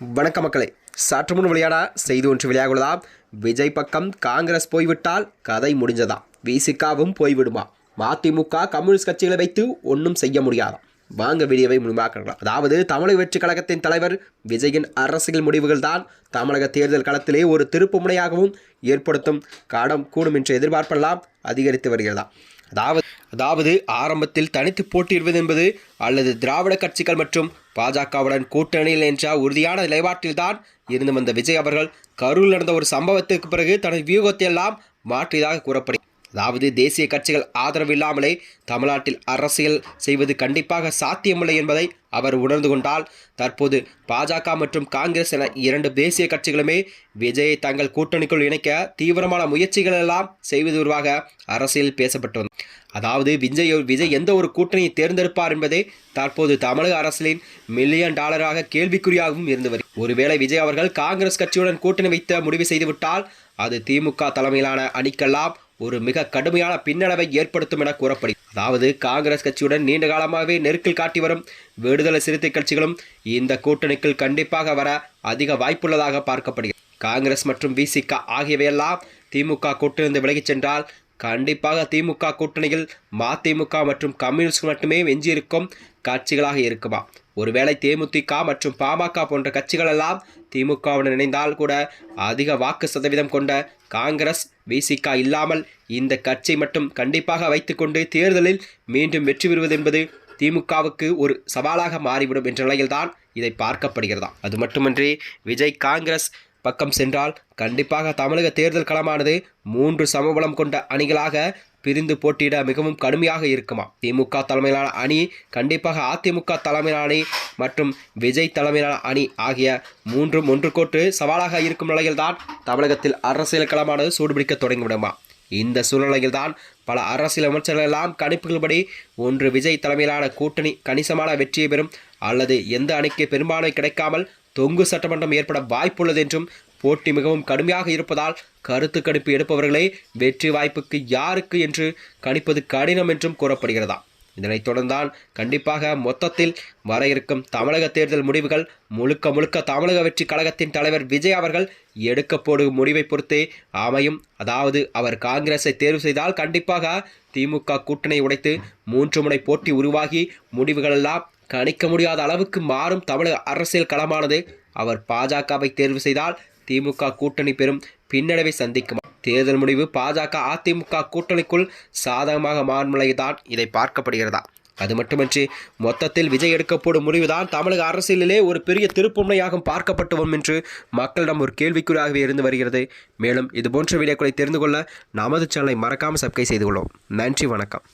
வணக்க மக்களே. சற்று முன் விளையாட செய்தி ஒன்று விளையாடுதா விஜய் பக்கம் காங்கிரஸ் போய்விட்டால் கதை முடிஞ்சதா? விசிகாவும் போய்விடுமா? மதிமுக கம்யூனிஸ்ட் கட்சிகளை வைத்து ஒன்றும் செய்ய முடியாதாம் வாங்க வீடியோவை முழுமையாக்கலாம் அதாவது தமிழக வெற்றி கழகத்தின் தலைவர் விஜயின் அரசியல் முடிவுகள் தான் தமிழக தேர்தல் களத்திலே ஒரு திருப்பு முனையாகவும் ஏற்படுத்தும் காடம் கூடும் என்ற எதிர்பார்ப்பெல்லாம் அதிகரித்து வருகிறதா? அதாவது அதாவது ஆரம்பத்தில் தனித்து போட்டியிடுவது என்பது அல்லது திராவிட கட்சிகள் மற்றும் பாஜகவுடன் கூட்டணியில் என்ற உறுதியான நிலைப்பாட்டில்தான் இருந்து வந்த விஜய் அவர்கள் கரூரில் நடந்த ஒரு சம்பவத்திற்கு பிறகு தனது வியூகத்தை எல்லாம் மாற்றியதாக கூறப்படுகிறது. அதாவது தேசிய கட்சிகள் ஆதரவு இல்லாமலே தமிழ்நாட்டில் அரசியல் செய்வது கண்டிப்பாக சாத்தியமில்லை என்பதை அவர் உணர்ந்து கொண்டால் தற்போது பாஜக மற்றும் காங்கிரஸ் என இரண்டு தேசிய கட்சிகளுமே விஜயை தங்கள் கூட்டணிக்குள் இணைக்க தீவிரமான முயற்சிகள் எல்லாம் செய்வது உருவாக அரசியல் பேசப்பட்டு வந்தது. அதாவது விஜய் விஜய் எந்த ஒரு கூட்டணியை தேர்ந்தெடுப்பார் என்பதே தற்போது தமிழக அரசியலின் மில்லியன் டாலராக கேள்விக்குறியாகவும் இருந்து வருகிறது. ஒருவேளை விஜய் அவர்கள் காங்கிரஸ் கட்சியுடன் கூட்டணி வைத்த முடிவு செய்துவிட்டால் அது திமுக தலைமையிலான அணிக்கெல்லாம் ஒரு மிக கடுமையான பின்னடைவை ஏற்படுத்தும் என கூறப்படுகிறது. அதாவது காங்கிரஸ் கட்சியுடன் நீண்ட காலமாகவே நெருக்கில் காட்டி வரும் விடுதலை சிறுத்தை கட்சிகளும் இந்த கூட்டணிக்குள் கண்டிப்பாக வர அதிக வாய்ப்புள்ளதாக பார்க்கப்படுகிறது. காங்கிரஸ் மற்றும் விசிக ஆகியவையெல்லாம் திமுக கூட்டிலிருந்து விலகிச் சென்றால் கண்டிப்பாக திமுக கூட்டணியில் மதிமுக மற்றும் கம்யூனிஸ்ட் மட்டுமே எஞ்சியிருக்கும் கட்சிகளாக இருக்குமா? ஒருவேளை தேமுதிக மற்றும் பாமக போன்ற கட்சிகள் எல்லாம் திமுகவுடன் இணைந்தால் கூட அதிக வாக்கு சதவீதம் கொண்ட காங்கிரஸ் விசிக இல்லாமல் இந்த கட்சி மட்டும் கண்டிப்பாக வைத்துக்கொண்டு தேர்தலில் மீண்டும் வெற்றி பெறுவது என்பது திமுகவுக்கு ஒரு சவாலாக மாறிவிடும் என்ற நிலையில்தான் இதை பார்க்கப்படுகிறதா அது மட்டுமின்றி விஜய் காங்கிரஸ் பக்கம் சென்றால் கண்டிப்பாக தமிழக தேர்தல் களமானது மூன்று சமபலம் கொண்ட அணிகளாக பிரிந்து போட்டியிட மிகவும் கடுமையாக இருக்குமா. திமுக தலைமையிலான அணி கண்டிப்பாக அதிமுக தலைமையிலான அணி மற்றும் விஜய் தலைமையிலான அணி ஆகிய மூன்றும் ஒன்று கோட்டு சவாலாக இருக்கும் நிலையில்தான் தமிழகத்தில் அரசியல் களமானது சூடுபிடிக்க தொடங்கிவிடுமா. இந்த சூழ்நிலையில்தான் பல அரசியல் அமைச்சர்கள் எல்லாம் கணிப்புகள்படி ஒன்று விஜய் தலைமையிலான கூட்டணி கணிசமான வெற்றியை பெறும் அல்லது எந்த அணிக்கு பெரும்பான்மை கிடைக்காமல் தொங்கு சட்டமன்றம் ஏற்பட வாய்ப்புள்ளது என்றும் போட்டி மிகவும் கடுமையாக இருப்பதால் கருத்து கணிப்பு எடுப்பவர்களே வெற்றி வாய்ப்புக்கு யாருக்கு என்று கணிப்பது கடினம் என்றும் கூறப்படுகிறதா? இதனைத் தொடர்ந்தான் கண்டிப்பாக மொத்தத்தில் வர இருக்கும் தமிழக தேர்தல் முடிவுகள் முழுக்க முழுக்க தமிழக வெற்றி கழகத்தின் தலைவர் விஜய் அவர்கள் எடுக்க போடும் முடிவை பொறுத்தே அமையும். அதாவது அவர் காங்கிரஸை தேர்வு செய்தால் கண்டிப்பாக திமுக கூட்டணி உடைத்து மூன்று முனை போட்டி உருவாகி முடிவுகளெல்லாம் கணிக்க முடியாத அளவுக்கு மாறும் தமிழக அரசியல் களமானது. அவர் பாஜகவை தேர்வு செய்தால் திமுக கூட்டணி பெறும் பின்னடைவை சந்திக்கும். தேர்தல் முடிவு பாஜக அதிமுக கூட்டணிக்குள் சாதகமாக மாறும் நிலைதான் இதை பார்க்கப்படுகிறதா? அது மட்டுமன்றி மொத்தத்தில் விஜய் எடுக்கப்படும் முடிவுதான் தமிழக அரசியலிலே ஒரு பெரிய திருப்புமுனையாக பார்க்கப்பட்டு வரும் என்று மக்களிடம் ஒரு கேள்விக்குறியாகவே இருந்து வருகிறது. மேலும் இதுபோன்ற வீடியோக்களை தெரிந்து கொள்ள நமது சேனலை மறக்காமல் சப்ஸ்கிரைப் செய்து கொள்வோம் நன்றி வணக்கம்.